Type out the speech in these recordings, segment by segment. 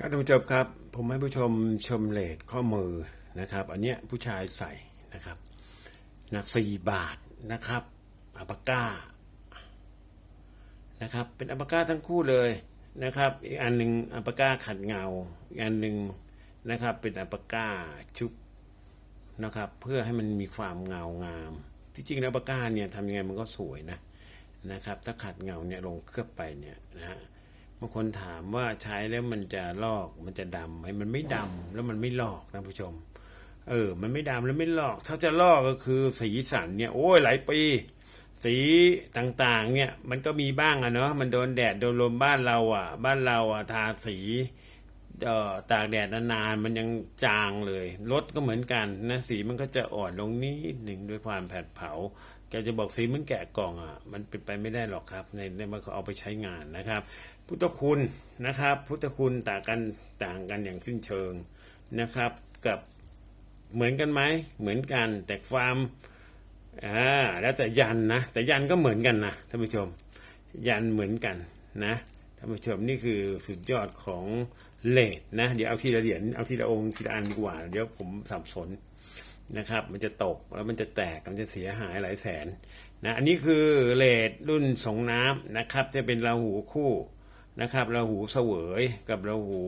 ครับท่านผู้ชมครับ ผมให้ผู้ชมชมเลทข้อมือนะครับ อันเนี้ยผู้ชายใส่นะครับหนักสี่บาทนะครับอัปก้านะครับ เป็นอัปก้าทั้งคู่เลยนะครับ อีกอันหนึ่งอัปก้าขัดเงา อีกอันหนึ่งนะครับ เป็นอัปก้าชุบนะครับ เพื่อให้มันมีความเงางามที่จริงแล้วอัปก้าเนี่ยทำยังไงมันก็สวยนะนะครับ ถ้าขัดเงาเนี่ยลงเคลือบไปเนี่ยนะฮะ บางคนถามว่าใช้แล้วมันจะลอกมันจะดำไหมมันไม่ดำแล้วมันไม่ลอกนะผู้ชม เออ มันไม่ดำแล้วไม่ลอก ถ้าจะลอกก็คือสีสันเนี่ยโอ้ยหลายปี สีต่างๆ เนี่ย มันก็มีบ้างอะเนาะมันโดนแดดโดนลมบ้านเราอะ บ้านเราอะทาสี ตากแดดนานๆมันยังจางเลยรถก็เหมือนกันนะสีมันก็จะอ่อนลงนิดหนึ่งด้วยความแผดเผาแกจะบอกสีมันแกะกล่องอะ มันเป็นไปไม่ได้หรอกครับ ในในมื่อเขาเอาไปใช้งานนะครับ พุทธคุณนะครับ พุทธคุณต่างกันต่างกันอย่างสิ้นเชิงนะครับ กับเหมือนกันไหมเหมือนกันแต่ความอ่าแล้วแต่ยันนะแต่ยันก็เหมือนกันนะท่านผู้ชม ยันเหมือนกันนะท่านผู้ชมนี่คือสุดยอดของ เลดนะ เดี๋ยวเอาทีละเหรียญเอาทีละองค์ทีละอันดีกว่า เดี๋ยวผมสับสนนะครับ มันจะตกแล้วมันจะแตกมันจะเสียหายหลายแสนนะอันนี้คือเลดรุ่นสงน้ำนะครับ จะเป็นราหูคู่นะครับราหูเสวยกับราหู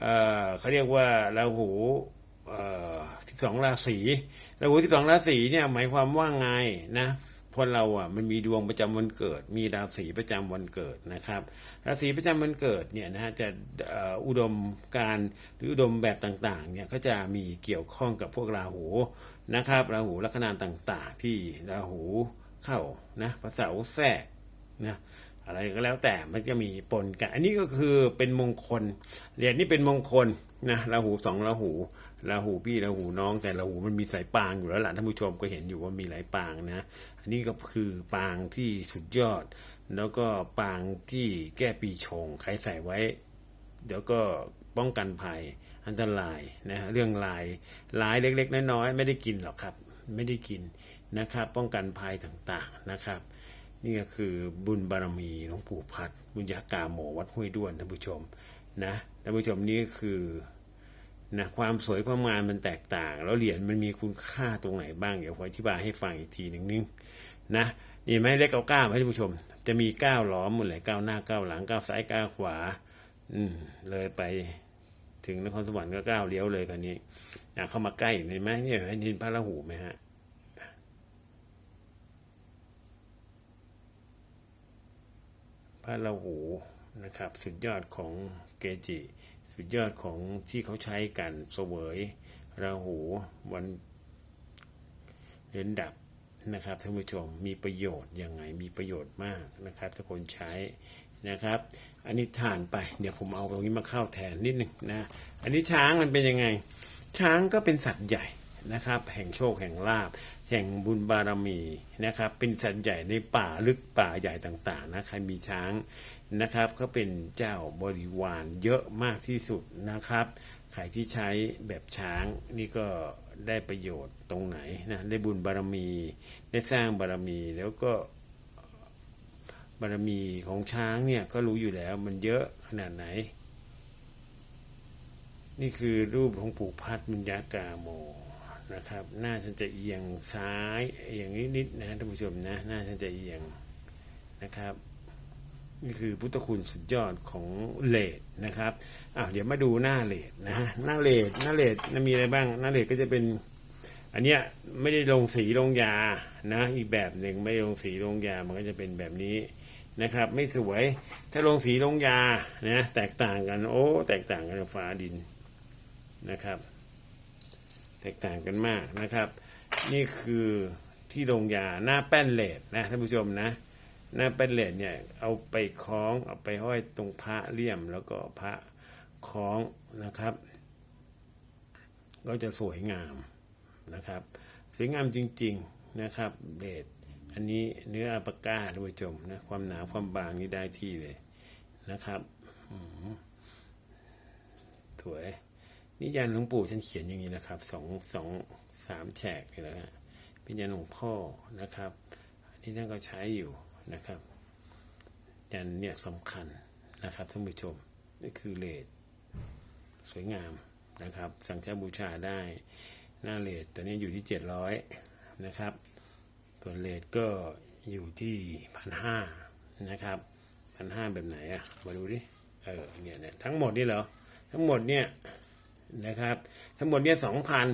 เอ่อเขาเรียกว่าราหูเอ่อสิบสองราศีราหูสิบสองราศีเนี่ยหมายความว่าไงนะ คนเราอะมันมีดวงประจำวันเกิด มีราศีประจำวันเกิดนะครับ ราศีประจำวันเกิดเนี่ยนะฮะจะอุดมการหรืออุดมแบบต่างๆเนี่ยก็จะมีเกี่ยวข้องกับพวกราหูนะครับราหูลัคนาต่างๆ ที่ราหูเข้านะพระเสาร์แทรกนะอะไรก็แล้วแต่มันจะมีปนกัน อันนี้ก็คือเป็นมงคลเหรียญนี้เป็นมงคลนะราหูสองราหู ราหูพี่ราหูน้องแต่ราหูมันมีสายปางอยู่แล้วล่ะท่านผู้ชมก็เห็นอยู่ว่ามีหลายปางนะ อันนี้ก็คือปางที่สุดยอด แล้วก็ปางที่แก้ปีชงใครใส่ไว้ เดี๋ยวก็ป้องกันภัยอันตรายนะเรื่องลายลายเล็กๆน้อยๆไม่ได้กินหรอกครับ ไม่ได้กินนะครับ ป้องกันภัยต่างๆนะครับ นี่ก็คือบุญบารมีหลวงปู่พัดบุญญากาโมวัดห้วยด้วนท่านผู้ชมนะท่านผู้ชมนี่ก็คือ นะความสวยความงามมันแตกต่าง แล้วเหรียญมันมีคุณค่าตรงไหนบ้าง เดี๋ยวผมอธิบายให้ฟังอีกทีหนึ่งนึงนะนี่ไหมเลขเก้าเก้าไหมท่านผู้ชม จะมีเก้าล้อมหมดเลยเก้าหน้าเก้าหลังเก้าซ้ายเก้าขวา อืมเลยไปถึงนครสวรรค์ก็ก้าวเลี้ยวเลยคันนี้อะเข้ามาใกล้เห็นไหมเนี่ยเห็นดินพระราหูไหมฮะพระราหู นะครับ สุดยอดของเกจิ สุดยอดของที่เขาใช้กันเสวยราหูวันเดินดับนะครับท่านผู้ชมมีประโยชน์ยังไงมีประโยชน์มากนะครับถ้าคนใช้นะครับ อันนี้ทานไปเดี๋ยวผมเอาตรงนี้มาเข้าแทนนิดหนึ่งนะ อันนี้ช้างมันเป็นยังไง ช้างก็เป็นสัตว์ใหญ่ นะครับ แห่งโชคแห่งลาบแห่งบุญบารมีนะครับ เป็นสัตว์ใหญ่ในป่าลึกป่าใหญ่ต่างๆนะใครมีช้างนะครับ ก็เป็นเจ้าบริวารเยอะมากที่สุดนะครับใครที่ใช้แบบช้างนี่ก็ได้ประโยชน์ตรงไหนนะได้บุญบารมี ได้สร้างบารมีแล้วก็บารมีของช้างเนี่ยก็รู้อยู่แล้วมันเยอะขนาดไหน นี่คือรูปของปู่พัดมิญญากาโม นะครับ หน้าฉันจะเอียงซ้ายเอียงนิดๆนะท่านผู้ชมนะหน้าฉันจะเอียงนะครับนี่คือพุทธคุณสุดยอดของเลดนะครับอ้าวเดี๋ยวมาดูหน้าเลดนะหน้าเลดหน้าเลดนมีอะไรบ้าง หน้าเลดก็จะเป็น อันเนี้ยไม่ได้ลงสีลงยานะ อีกแบบหนึ่งไม่ลงสีลงยามันก็จะเป็นแบบนี้นะครับ ไม่สวยถ้าลงสีลงยานะแตกต่างกัน โอ้ แตกต่างกันฟ้าดินนะครับ แตกต่างกันมากนะครับ นี่คือที่ลงยาหน้าแป้นเลดนะท่านผู้ชมนะ หน้าแป้นเลดเนี่ยเอาไปคล้องเอาไปห้อยตรงพระเลี่ยมแล้วก็พระคล้องนะครับ ก็จะสวยงามนะครับ สวยงามจริง ๆนะครับเบสอันนี้เนื้ออัปาก้าท่านผู้ชมนะความหนาความบางนี่ได้ที่เลยนะครับสวย นี่ยันหลวงปู่ฉันเขียนอย่างนี้นะครับสองสองสามแฉกเลยนะฮะเป็นยันหลวงพ่อนะครับนนี้นั่นก็ใช้อยู่นะครับยันเนี่ยสำคัญนะครับท่านผู้ชมนี่คือเลดสวยงามนะครับ สั่งเช่าบูชาได้หน้าเลทตัวนี้อยู่ที่เจ็ดร้อยนะครับส่วนเลทก็อยู่ที่พันห้านะครับพันห้าแบบไหนอะมาดูดิเออเนี่ยเนี่ยทั้งหมดนี่เหรอทั้งหมดเนี่ย นะครับ ทั้งหมดเนี่ยสองพัน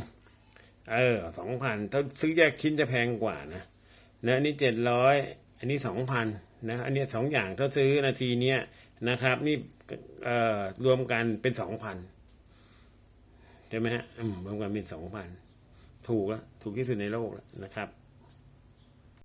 เออสองพันถ้าซื้อแยกชิ้นจะแพงกว่านะนะอันนี้เจ็ดร้อยอันนี้สองพันนะอันนี้สองอย่างถ้าซื้อนาทีเนี้ยนะครับ นี่เอ่อรวมกันเป็นสองพันใช่ไหมฮะรวมกันเป็นสองพันถูกแล้วถูกที่สุดในโลกแล้วนะครับ